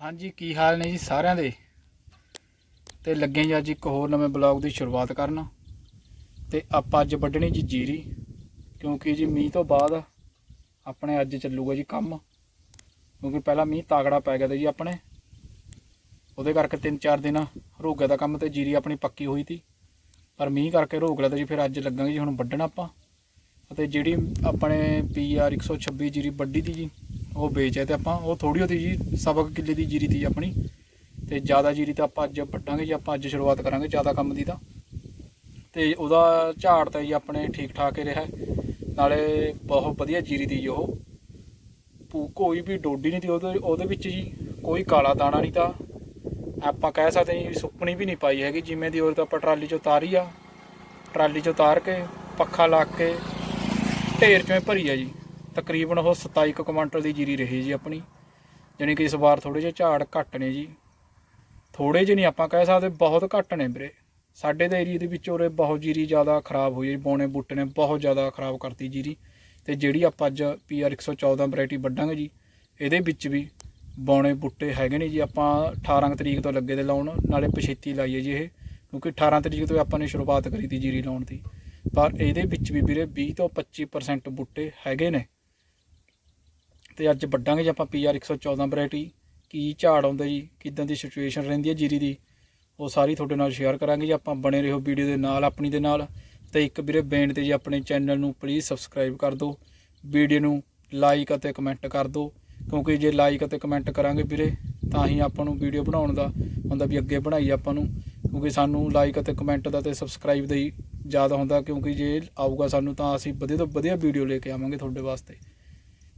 ਹਾਂਜੀ, ਕੀ ਹਾਲ ਨੇ ਜੀ ਸਾਰਿਆਂ ਦੇ? ਤੇ ਲੱਗੇ ਜੀ ਅੱਜ ਇੱਕ ਹੋਰ ਨਵੇਂ ਬਲੌਗ ਦੀ ਸ਼ੁਰੂਆਤ ਕਰਨ। ਤੇ ਆਪਾਂ ਅੱਜ ਵੱਢਣੀ ਜੀ ਜੀਰੀ, ਕਿਉਂਕਿ ਜੀ ਮੀਂਹ ਤੋਂ ਬਾਅਦ ਆਪਣੇ ਅੱਜ ਚੱਲੂਗਾ ਜੀ ਕੰਮ। ਕਿਉਂਕਿ ਪਹਿਲਾਂ ਮੀਂਹ ਤਾਗੜਾ ਪੈ ਗਿਆ ਤਾ ਜੀ ਆਪਣੇ। ਉਹਦੇ ਕਰਕੇ 3-4 ਦਿਨ ਰੁਕ ਦਾ ਕੰਮ ਤੇ ਜੀਰੀ ਆਪਣੀ ਪੱਕੀ ਹੋਈ ਤੀ। ਪਰ ਮੀਂਹ ਕਰਕੇ ਰੋਕ ਲਿਆ ਤਾ ਜੀ ਫਿਰ ਅੱਜ ਲੱਗਾਂਗੇ ਜੀ ਹੁਣ ਵੱਢਣਾ ਆਪਾਂ। ਅਤੇ ਜਿਹੜੀ ਆਪਣੇ ਪੀਆਰ 126 ਜੀਰੀ ਵੱਢੀ ਤੀ ਜੀ ਉਹ ਵੇਚਿਆ ਤੇ ਆਪਾਂ, ਉਹ ਥੋੜੀ ਹੋਤੀ ਜੀ ਸਬਕ ਕਿੱਲੇ ਦੀ ਜੀਰੀ ਤੀ ਆਪਣੀ। ਤੇ ਜ਼ਿਆਦਾ ਜੀਰੀ ਤਾਂ ਆਪਾਂ ਅੱਜ ਵੱਢਾਂਗੇ ਜੀ, ਆਪਾਂ ਅੱਜ ਸ਼ੁਰੂਆਤ ਕਰਾਂਗੇ ਜ਼ਿਆਦਾ ਕੰਮ ਦੀ ਤਾਂ। ਤੇ ਉਹਦਾ ਝਾੜ ਤਾਂ ਜੀ ਆਪਣੇ ਠੀਕ ਠਾਕ ਹੀ ਰਿਹਾ। ਨਾਲੇ ਬਹੁਤ ਵਧੀਆ ਜੀਰੀ ਦੀ ਜੀ ਉਹ। ਭੂ- ਕੋਈ ਵੀ ਡੋਡੀ ਨਹੀਂ ਤੀ ਉਹਦੇ ਉਹਦੇ ਵਿੱਚ ਜੀ ਕੋਈ ਕਾਲਾ ਦਾਣਾ ਨਹੀਂ ਤਾਂ। ਆਪਾਂ ਕਹਿ ਸਕਦੇ ਜੀ ਸੁੱਕਣੀ ਵੀ ਨਹੀਂ ਪਾਈ ਹੈਗੀ, ਜਿਵੇਂ ਦੀ ਉਹ ਤਾਂ ਆਪਾਂ ਟਰਾਲੀ 'ਚ ਉਤਾਰੀ ਆ। ਟਰਾਲੀ 'ਚ ਉਤਾਰ ਕੇ, ਪੱਖਾ ਲਾ ਕੇ, ਢੇਰ 'ਚੋਂ ਭਰੀ ਆ ਜੀ। ਤਕਰੀਬਨ ਉਹ 27 ਕੁ ਕੁਇੰਟਲ ਦੀ ਜੀਰੀ ਰਹੀ ਜੀ ਆਪਣੀ। ਜਾਣੀ ਕਿ ਇਸ ਵਾਰ ਥੋੜੇ ਜਿਹੇ ਝਾੜ ਘੱਟ ਨੇ ਜੀ। ਥੋੜੇ ਜਿਹੇ ਨਹੀਂ ਆਪਾਂ ਕਹਿ ਸਕਦੇ, ਬਹੁਤ ਘੱਟ ਨੇ ਵੀਰੇ। ਸਾਡੇ ਦੇ ਏਰੀਆ ਦੇ ਵਿੱਚ ਉਰੇ ਬਹੁਤ ਜੀਰੀ ਜ਼ਿਆਦਾ ਖਰਾਬ ਹੋਈ ਹੈ ਬੋਨੇ ਬੂਟੇ ਨੇ ਬਹੁਤ ਜ਼ਿਆਦਾ ਖਰਾਬ ਕਰਤੀ ਜੀਰੀ। ਤੇ ਜਿਹੜੀ ਆਪਾਂ ਅੱਜ ਪੀਆਰ 114 ਵੈਰਾਈਟੀ ਵੱਢਾਂਗੇ ਜੀ, ਇਹਦੇ ਵਿੱਚ ਵੀ ਬੌਣੇ ਬੂਟੇ ਹੈਗੇ ਨੇ ਜੀ। ਆਪਾਂ 18 ਕੁ ਤਰੀਕ ਤੋਂ ਲੱਗੇ ਦੇ ਲਾਉਣ, ਨਾਲੇ ਪਛੇਤੀ ਲਾਈਏ ਜੀ ਇਹ। ਕਿਉਂਕਿ 18 ਤਰੀਕ ਤੋਂ ਆਪਾਂ ਨੇ ਸ਼ੁਰੂਆਤ ਕਰੀ ਤੀ ਜੀਰੀ ਲਾਉਣ ਦੀ। ਪਰ ਇਹਦੇ ਵਿੱਚ ਵੀ ਵੀਰੇ 20 ਤੋਂ 25% ਬੂਟੇ ਹੈਗੇ ਨੇ। ਤੇ ਅੱਜ ਵੱਢਾਂਗੇ ਜੀ ਆਪਾਂ ਪੀਆਰ 114 ਵੈਰਾਈਟੀ। ਕੀ ਝਾੜ ਆਉਂਦਾ ਜੀ, ਕਿਦਾਂ ਦੀ ਸਿਚੁਏਸ਼ਨ ਰਹਿੰਦੀ ਹੈ ਜੀਰੀ ਦੀ, ਉਹ ਸਾਰੀ ਤੁਹਾਡੇ ਨਾਲ ਸ਼ੇਅਰ ਕਰਾਂਗੇ ਜੀ, ਆਪਾਂ ਬਣੇ ਰਹੋ ਵੀਡੀਓ ਦੇ ਨਾਲ, ਆਪਣੀ ਦੇ ਨਾਲ। ਤੇ ਇੱਕ ਵੀਰੇ ਬੇਨਤੀ ਜੀ ਆਪਣੇ ਚੈਨਲ ਨੂੰ ਪਲੀਜ਼ ਸਬਸਕ੍ਰਾਈਬ ਕਰ ਦਿਓ। ਵੀਡੀਓ ਨੂੰ ਲਾਈਕ ਅਤੇ ਕਮੈਂਟ ਕਰ ਦਿਓ, ਕਿਉਂਕਿ ਜੇ ਲਾਈਕ ਅਤੇ ਕਮੈਂਟ ਕਰਾਂਗੇ ਵੀਰੇ, ਤਾਂ ਹੀ ਆਪਾਂ ਨੂੰ ਵੀਡੀਓ ਬਣਾਉਣ ਦਾ ਹੁੰਦਾ ਵੀ ਅੱਗੇ ਬਣਾਈ ਆਪਾਂ ਨੂੰ। ਕਿਉਂਕਿ ਸਾਨੂੰ ਲਾਈਕ ਅਤੇ ਕਮੈਂਟ ਦਾ ਤੇ ਸਬਸਕ੍ਰਾਈਬ ਦਾ ਹੀ ਜ਼ਿਆਦਾ ਹੁੰਦਾ, ਕਿਉਂਕਿ ਜੇ ਆਊਗਾ ਸਾਨੂੰ ਤਾਂ ਅਸੀਂ ਵਧੀਆ ਤੋਂ ਵਧੀਆ ਵੀਡੀਓ ਲੈ ਕੇ ਆਵਾਂਗੇ ਤੁਹਾਡੇ ਵਾਸਤੇ।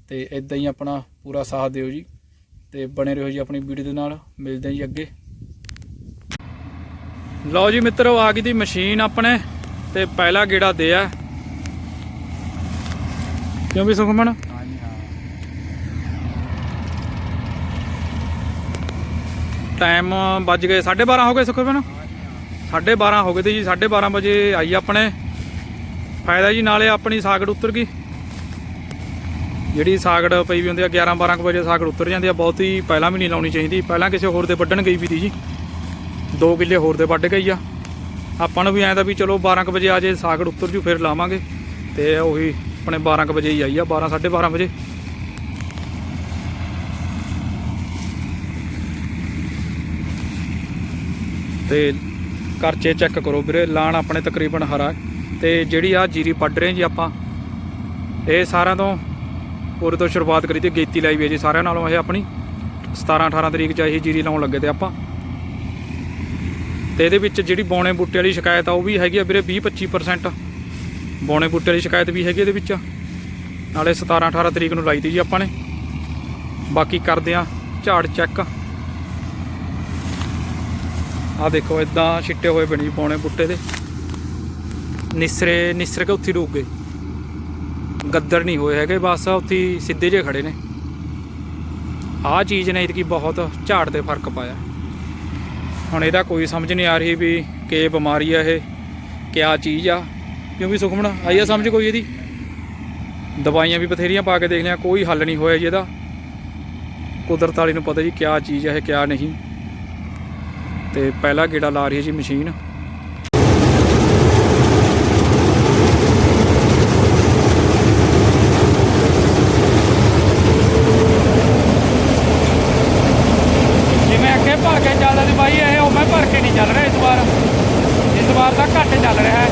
ਤੇ ਇਦਾਂ ਹੀ ਆਪਣਾ ਪੂਰਾ ਸਾਥ ਦਿਓ ਜੀ ਤੇ ਬਣੇ ਰਹੋ ਜੀ ਆਪਣੀ ਵੀਡੀਓ ਦੇ ਨਾਲ, ਮਿਲਦੇ ਹਾਂ ਜੀ ਅੱਗੇ। ਲਓ ਜੀ ਮਿੱਤਰੋ, ਆ ਗਈ ਦੀ ਮਸ਼ੀਨ ਆਪਣੇ ਤੇ ਪਹਿਲਾ ਗੇੜਾ ਦੇ ਆ। ਕਿਉਂ ਵੀ ਸੁਖਮਨ? ਟਾਈਮ ਵੱਜ ਗਏ 12:30 ਹੋ ਗਏ ਸੁਖਮਨ? 12:30 ਹੋ ਗਏ ਤੇ ਜੀ 12:30 ਵਜੇ ਆਈ ਆਪਣੇ। ਫਾਇਦਾ ਜੀ, ਨਾਲੇ ਆਪਣੀ ਸਾਗੜ ਉਤਰ ਗਈ। ਜਿਹੜੀ ਸਾਗੜ ਪਈ ਵੀ ਹੁੰਦੀ ਆ 11 12 ਵਜੇ ਸਾਗੜ ਉਤਰ ਜਾਂਦੀ ਆ, ਬਹੁਤੀ ਪਹਿਲਾਂ ਵੀ ਨਹੀਂ ਲਾਉਣੀ ਚਾਹੀਦੀ। ਪਹਿਲਾਂ ਕਿਸੇ ਹੋਰ ਦੇ ਵੱਢਣ ਗਈ ਵੀ ਤੀ ਜੀ। 2 ਕਿੱਲੇ ਹੋਰ ਦੇ ਵੱਢ ਗਈ ਆ। ਆਪਾਂ ਨੂੰ ਵੀ ਐਂ ਤਾਂ ਵੀ ਚਲੋ 12 ਕੁ ਵਜੇ ਆ ਜੇ ਸਾਗੜ ਉਤਰ ਜੂ, ਫਿਰ ਲਾਵਾਂਗੇ। ਤੇ ਉਹੀ ਆਪਣੇ 12 ਕੁ ਵਜੇ ਹੀ ਆਈ ਆ 12 12:30 ਵਜੇ। ਤੇ ਕਰਚੇ ਚੈੱਕ ਕਰੋ ਵੀਰੇ, ਲਾਣ ਆਪਣੇ ਤਕਰੀਬਨ ਹਰਾ। ਹੈ। ਤੇ ਜਿਹੜੀ ਆ ਜੀਰੀ ਵੱਢ ਰਹੇ ਜੀ ਆਪਾਂ, ਇਹ ਸਾਰਿਆਂ ਤੋਂ ਪੂਰੇ ਤੋਂ ਸ਼ੁਰੂਆਤ ਕਰੀ ਤੇ ਗੇਤੀ ਲਾਈ ਵੀ ਹੈ ਜੀ ਸਾਰਿਆਂ ਨਾਲੋਂ ਇਹ ਆਪਣੀ। 17 18 ਤਰੀਕ ਚ ਇਹ ਜੀਰੀ ਲਾਉਣ ਲੱਗੇ ਤੇ ਆਪਾਂ। ਤੇ ਇਹਦੇ ਵਿੱਚ ਜਿਹੜੀ ਬੌਣੇ ਬੂਟੇ ਵਾਲੀ ਸ਼ਿਕਾਇਤ ਆ, ਉਹ ਵੀ ਹੈਗੀ ਆ ਵੀਰੇ 20 25% ਬੌਣੇ ਬੂਟੇ ਵਾਲੀ ਸ਼ਿਕਾਇਤ ਵੀ ਹੈਗੀ ਇਹਦੇ ਵਿੱਚ। ਨਾਲੇ 17 18 ਤਰੀਕ ਨੂੰ ਲਾਈ ਤੀ ਜੀ ਆਪਾਂ ਨੇ। ਬਾਕੀ ਕਰਦੇ ਆ ਝਾੜ ਚੈੱਕ। ਆ ਦੇਖੋ ਇਦਾਂ ਛਿੱਟੇ ਹੋਏ ਬਣੀ ਪੌਣੇ ਬੁੱਟੇ ਦੇ। ਨਿਸਰੇ, ਨਿਸਰ ਕੇ ਉੱਥੇ ਹੀ ਰੁਕ ਗਏ। ਗੱਦਰ ਨਹੀਂ ਹੋਏ ਹੈਗੇ, ਬਸ ਉੱਥੇ ਸਿੱਧੇ ਜੇ ਖੜੇ ਨੇ। ਆਹ ਚੀਜ਼ ਨੇ ਇਤਕੀ ਬਹੁਤ ਝਾੜ ਤੇ ਫ਼ਰਕ ਪਾਇਆ। ਹੁਣ ਇਹਦਾ ਕੋਈ ਸਮਝ ਨਹੀਂ ਆ ਰਹੀ ਵੀ ਕਿ ਬਿਮਾਰੀ ਆ ਇਹ, ਕਿਆ ਚੀਜ਼ ਆ। ਕਿਉਂਕਿ ਸੁਖਮਣ, ਆਈ ਆ ਸਮਝ ਕੋਈ ਇਹਦੀ? ਦਵਾਈਆਂ ਵੀ ਬਥੇਰੀਆਂ ਪਾ ਕੇ ਦੇਖ ਲਿਆ, ਕੋਈ ਹੱਲ ਨਹੀਂ ਹੋਇਆ ਜੀ ਇਹਦਾ। ਕੁਦਰਤ ਵਾਲੀ ਨੂੰ ਪਤਾ ਜੀ ਕਿਆ ਚੀਜ਼ ਹੈ ਇਹ, ਕਿਆ ਨਹੀਂ। ਤੇ ਪਹਿਲਾ ਗੇੜਾ ਲਾ ਰਹੀ ਹੈ ਜੀ ਮਸ਼ੀਨ ਜਿਵੇਂ ਅੱਗੇ ਭਰ ਕੇ ਚੱਲਦਾ ਸੀ ਬਾਈ ਇਹ ਉਵੇਂ ਭਰ ਕੇ ਨਹੀਂ ਚੱਲ ਰਿਹਾ ਇਸ ਵਾਰ ਇਸ ਵਾਰ ਤਾਂ ਘੱਟ ਚੱਲ ਰਿਹਾ ਹੈ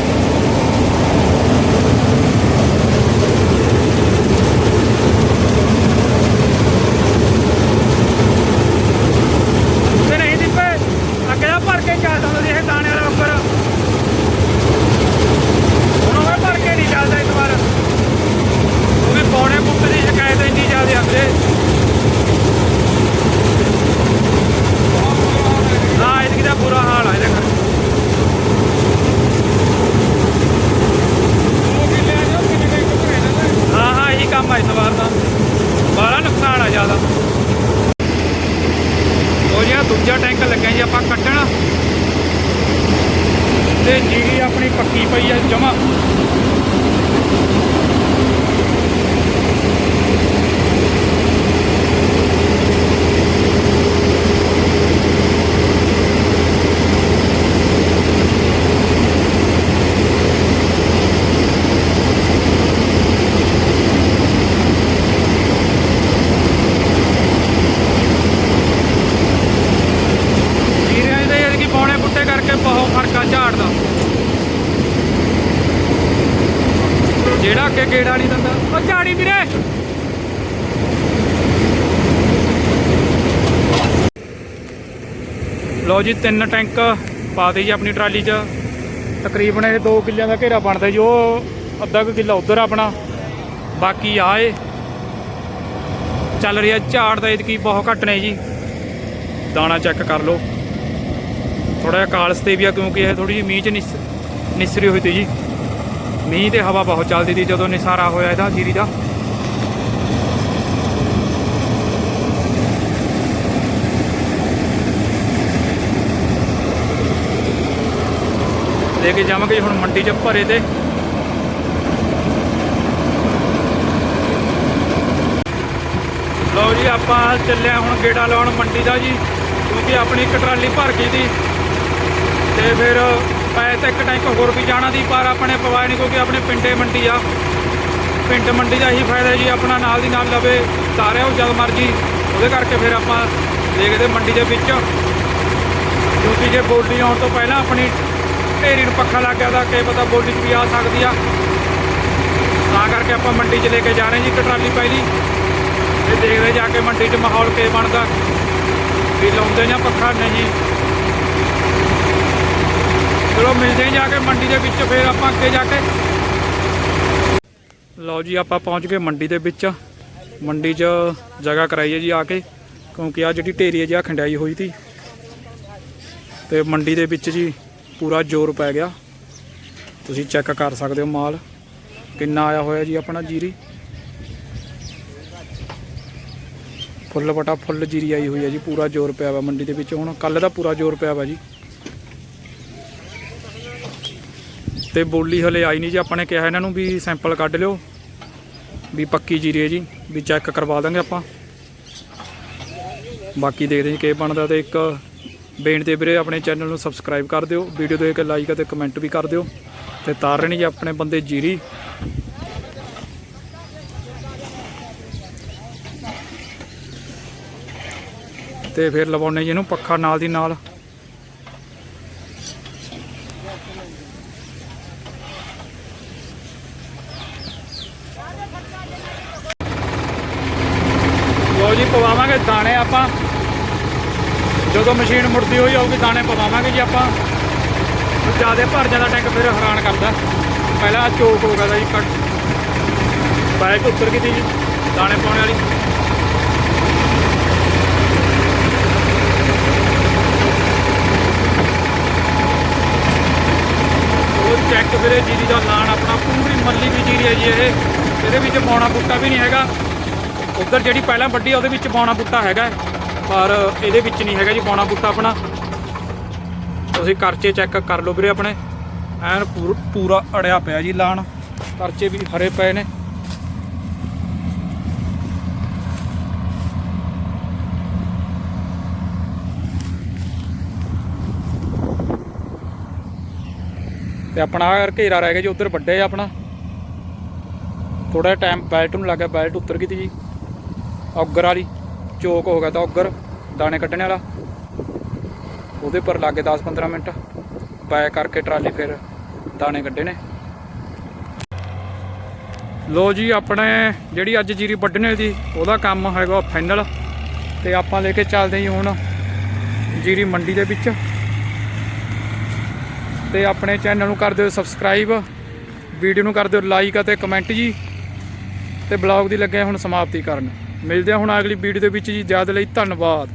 ਤੇ ਨਹੀਂ ਦੀਪੇ ਅੱਗੇ ਤਾਂ ਭਰ ਕੇ ਚੱਲਦਾ ਹੁੰਦਾ ਸੀ ਇਹ ਦਾਣੇ ਵਾਲਾ ਉੱਪਰ ਹੁਣ ਉਹ ਭਰ ਕੇ ਨਹੀਂ ਚੱਲਦਾ ਇਸ ਵਾਰ ਕਿਉਂਕਿ ਪੌਣੇ ਬੁੱਕ ਦੀ ਸ਼ਿਕਾਇਤ ਇੰਨੀ ਜ਼ਿਆਦਾ ਆਉਂਦੇ ਹਾਂ ਇਹਦੀ ਦਾ ਬੁਰਾ ਹਾਲ ਆ ਇਹਦਾ ਕਰ ਹਾਂ ਹਾਂ ਇਹੀ ਕੰਮ ਆ ਇਸ ਵਾਰ ਦਾ ਬੜਾ ਨੁਕਸਾਨ ਆ ਜ਼ਿਆਦਾ ਉਹ ਜਿਹੜਾ ਦੂਜਾ ਟੈਂਕ ਲੱਗਿਆ ਤੇ ਜੀਰੀ ਆਪਣੀ ਪੱਕੀ ਪਈ ਆ ਜਮਾ। ਅੱਗੇ ਗੇੜਾ ਨਹੀਂ ਦਿੰਦਾ। ਉਹ ਝਾੜੀ ਵੀਰੇ। ਲੋ ਜੀ ਤਿੰਨ ਟੈਂਕ ਪਾਤੇ ਜੀ ਆਪਣੀ ਟਰਾਲੀ 'ਚ। ਤਕਰੀਬਨ ਇਹ 2 ਕਿੱਲਿਆਂ ਦਾ ਘੇਰਾ ਬਣਦਾ ਜੀ ਉਹ ਅੱਧਾ ਕੁ ਕਿੱਲਾ ਉਧਰ ਆਪਣਾ। ਬਾਕੀ ਆ ਏ ਚੱਲ ਰਿਹਾ ਝਾੜ ਦਾ ਇਤਕੀ ਬਹੁਤ ਘੱਟ ਨੇ ਜੀ। ਦਾਣਾ ਚੈੱਕ ਕਰ ਲਓ। ਥੋੜਾ ਜਿਹਾ ਕਾਲਸ ਤੇ ਵੀ ਆ ਕਿਉਂਕਿ ਇਹ ਥੋੜੀ ਜਿਹੀ ਮੀਂਹ ਚ ਨਿਸ ਨਿਸਰੀ ਹੋਈ ਤੀ ਜੀ। ਮੀਂਹ ਤੇ ਹਵਾ ਬਹੁਤ ਚੱਲਦੀ ਸੀ ਜਦੋਂ ਨਿਸਾਰਾ ਹੋਇਆ ਇਹਦਾ ਜੀਰੀ ਦਾ। ਲੈ ਕੇ ਜਾਵਾਂਗੇ ਹੁਣ ਮੰਡੀ 'ਚ ਭਰੇ ਤੇ। ਲਓ ਜੀ, ਆਪਾਂ ਚੱਲਿਆ ਹੁਣ ਗੇੜਾ ਲਾਉਣ ਮੰਡੀ ਦਾ ਜੀ। ਕਿਉਂਕਿ ਆਪਣੀ ਕਟਰਾਲੀ ਭਰ ਗਈ ਸੀ ਤੇ ਫਿਰ ਪੈ ਤਾਂ ਇੱਕ ਟੈਂਕ ਹੋਰ ਵੀ ਜਾਣਾ ਦੀ ਪਰ ਆਪਣੇ ਪਵਾਇਆ ਨਹੀਂ ਕਿਉਂਕਿ ਆਪਣੇ ਪਿੰਡੇ ਮੰਡੀ ਆ। ਪਿੰਡ ਮੰਡੀ ਦਾ ਹੀ ਫਾਇਦਾ ਜੀ, ਆਪਣਾ ਨਾਲ ਦੀ ਨਾਲ ਲਵੇ ਤਾਰਿਆ ਉਹ ਜਦ ਮਰਜ਼ੀ, ਉਹਦੇ ਕਰਕੇ ਫਿਰ ਆਪਾਂ ਦੇਖਦੇ ਮੰਡੀ ਦੇ ਵਿੱਚ। ਕਿਉਂਕਿ ਜੇ ਬੋਲੀ ਆਉਣ ਤੋਂ ਪਹਿਲਾਂ ਆਪਣੀ ਢੇਰੀ ਨੂੰ ਪੱਖਾ ਲੱਗ ਗਿਆ ਤਾਂ ਕਿ ਪਤਾ ਬੋਲੀ 'ਚ ਵੀ ਆ ਸਕਦੀ ਆ। ਤਾਂ ਕਰਕੇ ਆਪਾਂ ਮੰਡੀ 'ਚ ਲੈ ਕੇ ਜਾ ਰਹੇ ਜੀ, ਇੱਕ ਟਰਾਲੀ ਪਹਿਲੀ ਤੇ ਦੇਖਦੇ ਜਾ ਕੇ ਮੰਡੀ 'ਚ ਮਾਹੌਲ ਕੀ ਬਣਦਾ। ਵੀ ਲਾਉਂਦੇ ਜਾਂ ਪੱਖਾ ਨਹੀਂ। ਚਲੋ ਮਿਲਦੇ ਹਾਂ ਜਾ ਕੇ ਮੰਡੀ ਦੇ ਵਿੱਚ, ਫਿਰ ਆਪਾਂ ਅੱਗੇ ਜਾ ਕੇ। ਲਓ ਜੀ, ਆਪਾਂ ਪਹੁੰਚ ਗਏ ਮੰਡੀ ਦੇ ਵਿੱਚ। ਮੰਡੀ 'ਚ ਜਗ੍ਹਾ ਕਰਾਈ ਹੈ ਜੀ ਆ ਕੇ, ਕਿਉਂਕਿ ਆ ਜਿਹੜੀ ਢੇਰੀ ਹੈ ਜੀ ਆ ਖੰਡਾਈ ਹੋਈ ਸੀ। ਤੇ ਮੰਡੀ ਦੇ ਵਿੱਚ ਜੀ ਪੂਰਾ ਜ਼ੋਰ ਪੈ ਗਿਆ। ਤੁਸੀਂ ਚੈੱਕ ਕਰ ਸਕਦੇ ਹੋ ਮਾਲ, ਕਿੰਨਾ ਆਇਆ ਹੋਇਆ ਜੀ ਆਪਣਾ ਜੀਰੀ। ਫੁੱਲ ਬਟਾ ਫੁੱਲ ਜੀਰੀ ਆਈ ਹੋਈ ਹੈ ਜੀ, ਪੂਰਾ ਜ਼ੋਰ ਪਿਆ ਵਾ ਮੰਡੀ ਦੇ ਵਿੱਚ। ਹੁਣ ਕੱਲ ਦਾ ਪੂਰਾ ਜ਼ੋਰ ਪਿਆ ਵਾ ਜੀ। ਤੇ ਬੋਲੀ ਹਲੇ ਆਈ ਨਹੀਂ ਜੀ, ਆਪਾਂ ਨੇ ਕਿਹਾ ਇਹਨਾਂ ਨੂੰ ਵੀ ਸੈਂਪਲ ਕੱਢ ਲਿਓ, ਵੀ ਪੱਕੀ ਜੀਰੀ ਹੈ ਜੀ, ਵੀ ਚੈੱਕ ਕਰਵਾ ਦਾਂਗੇ ਆਪਾਂ। ਬਾਕੀ ਦੇਖਦੇ ਜੀ ਕੀ ਬਣਦਾ ਤੇ ਇੱਕ ਬੇਨਤੀ ਵੀਰੇ, ਆਪਣੇ ਚੈਨਲ ਨੂੰ ਸਬਸਕ੍ਰਾਈਬ ਕਰ ਦਿਓ ਵੀਡੀਓ ਦੇ ਕੇ ਲਾਈਕ ਅਤੇ ਕਮੈਂਟ ਵੀ ਕਰ ਦਿਓ, ਤੇ ਤਾਰ ਰਹੇ ਨੇ ਜੀ ਆਪਣੇ ਬੰਦੇ ਜੀਰੀ। ਤੇ ਫਿਰ ਲਵਾਉਣੇ ਜੀ ਇਹਨੂੰ ਪੱਖਾ ਨਾਲ ਦੀ ਨਾਲ। ਲੋ ਜੀ, ਪਵਾਵਾਂਗੇ ਦਾਣੇ ਆਪਾਂ। ਜਦੋਂ ਮਸ਼ੀਨ ਮੁੜਦੀ ਹੋਈ ਆਊਗੀ, ਦਾਣੇ ਪਵਾਵਾਂਗੇ ਜੀ ਆਪਾਂ। ਜ਼ਿਆਦਾ ਭਰ ਜਾਂਦਾ ਟੈਂਕ, ਫਿਰ ਹੈਰਾਨ ਕਰਦਾ। ਪਹਿਲਾਂ ਚੋਕ ਹੋ ਗਿਆ ਜੀ, ਕੱਟ। ਬਾਈਕ ਉੱਤਰ ਗਈ ਜੀ, ਦਾਣੇ ਪਾਉਣ ਵਾਲੀ। ਉਹ ਚੈੱਕ ਵੀਰੇ, ਜੀਰੀ ਦਾ ਲਾਣ ਆਪਣਾ, ਪੂਰੀ ਮੱਲੀ ਦੀ ਜੀਰੀ ਹੈ ਜੀ ਇਹ। ਇਹਦੇ ਵਿੱਚ ਪੌਣਾ ਬੂਟਾ ਵੀ ਨਹੀਂ ਹੈਗਾ। ਉੱਧਰ ਜਿਹੜੀ ਪਹਿਲਾਂ ਵੱਡੀ ਆ, ਉਹਦੇ ਵਿੱਚ ਪੌਣਾ ਬੂਟਾ ਹੈਗਾ ਪਰ ਇਹਦੇ ਵਿੱਚ ਨਹੀਂ ਹੈਗਾ ਜੀ ਪੌਣਾ ਬੂਟਾ ਆਪਣਾ। ਤੁਸੀਂ ਕਰਚੇ ਚੈੱਕ ਕਰ ਲਓ ਵੀਰੇ ਆਪਣੇ। ਐਨ ਪੂਰ- ਪੂਰਾ ਅੜਿਆ ਪਿਆ ਜੀ ਲਾਣ। ਕਰਚੇ ਵੀ ਹਰੇ ਪਏ ਨੇ। ਤੇ ਆਪਣਾ ਆਹ ਘੇਰਾ ਰਹਿ ਗਿਆ ਜੀ, ਉਧਰ ਵੱਡੇ ਆ ਆਪਣਾ। ਥੋੜਾ ਟਾਈਮ ਬੈਲਟ ਨੂੰ ਲੱਗਾ ਬੈਲਟ ਉੱਤਰ ਗਈ ਤੀ ਜੀ। ਔਗਰ ਵਾਲੀ ਚੋਕ ਹੋ ਗਿਆ ਤਾਂ ਔਗਰ, ਦਾਣੇ ਕੱਢਣ ਵਾਲਾ। ਉਹਦੇ ਪਰ ਲੱਗੇ 10-15 ਮਿੰਟ। ਬੈਕ ਕਰਕੇ ਟਰਾਲੀ ਫਿਰ ਦਾਣੇ ਕੱਢੇ ਨੇ। ਲੋ ਜੀ, ਆਪਣੇ ਜਿਹੜੀ ਅੱਜ ਜੀਰੀ ਵੱਢਣੇ ਦੀ, ਉਹਦਾ ਕੰਮ ਹੈਗਾ ਫਾਈਨਲ ਤੇ ਆਪਾਂ ਲੈ ਕੇ ਚੱਲਦੇ ਜੀ ਹੁਣ ਜੀਰੀ ਮੰਡੀ ਦੇ ਵਿੱਚ। ਤੇ ਆਪਣੇ ਚੈਨਲ ਨੂੰ ਕਰ ਦਿਓ ਸਬਸਕ੍ਰਾਈਬ ਵੀਡੀਓ ਨੂੰ ਕਰ ਦਿਓ ਲਾਈਕ ਅਤੇ ਕਮੈਂਟ ਜੀ। ਤੇ ਬਲੌਗ ਦੀ ਲੱਗੇ ਹੁਣ ਸਮਾਪਤੀ ਕਰਨ। ਮਿਲਦੇ ਹਾਂ ਹੁਣ ਅਗਲੀ ਵੀਡੀਓ ਦੇ ਵਿੱਚ ਜੀ। ਜਦ ਲਈ ਧੰਨਵਾਦ।